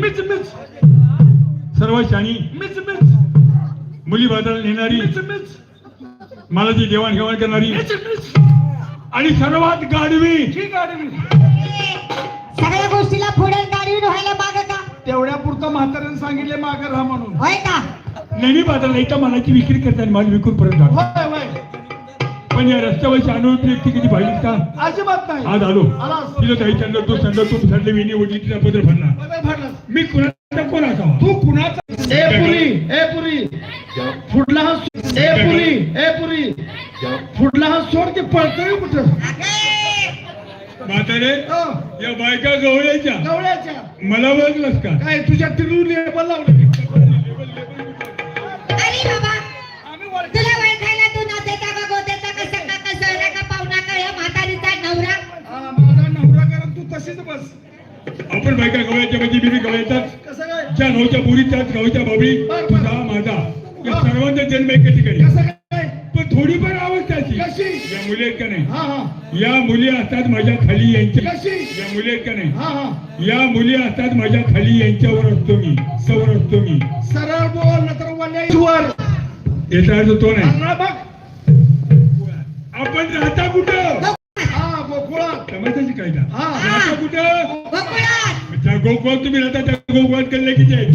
मीच मीच. सर्वात शाणी. मीच मीच. मुली बाजारात नेणारी. मीच मीच. मालाची देवाणघेवाण करणारी. मीच मीच. आणि सर्वात गाडवी ही गाडी मी सगळ्या गोष्टीला पुढे गाडी व्हायला माग का? तेवढ्या पुरतं म्हाताऱ्याने सांगितले मागे राहा म्हणून. होय का? नेहमी बाजाराला एका मालाची विक्री करताना माल विकून परत जातो होय होय. पण या रस्त्यावरची अनुभव व्यक्ती किती पाहिजे का? अजिबात नाही. आज आलो. तिथं काही चंद तू चंद तू ठरले विनी ओढली तिचा पत्र भरला. मी कुणाचा कोण असावा? तू कुणाचा? ए पुरी ए पुरी. फुटला हा ए पुरी ए पुरी. फुटला हा सोड ते पळतोय कुठं? म्हातारे हो, या बायका गवळ्याच्या. गवळ्याच्या. मला बघलंस का? काय तुझ्या तिरू लेबल लावलं? बस. आपण बायका गवळ्याच्या म्हणजे बिबी गवळ्याच्याच. ज्या गावच्या बोरी त्याच गावच्या बाबळी तुझा माझा. या सर्वांचा जन्म एका ठिकाणी. पण थोडीफार अवस्थाची कशी? या मुली आहेत का नाही? हा हा. या मुली असतात माझ्या खाली यांच्या. या मुली आहेत का नाही? हा हा. या मुली असतात माझ्या खाली यांच्यावर असतो मी. सवर असतो मी. सरळ बोल न तर वल्याईवर याचा अर्थ तो नाही. आपण राहता कुठं? हा. राहता कुठं? त्या गोकुळात तुम्ही राहता त्या गोकुळात कल्ले किती आहेत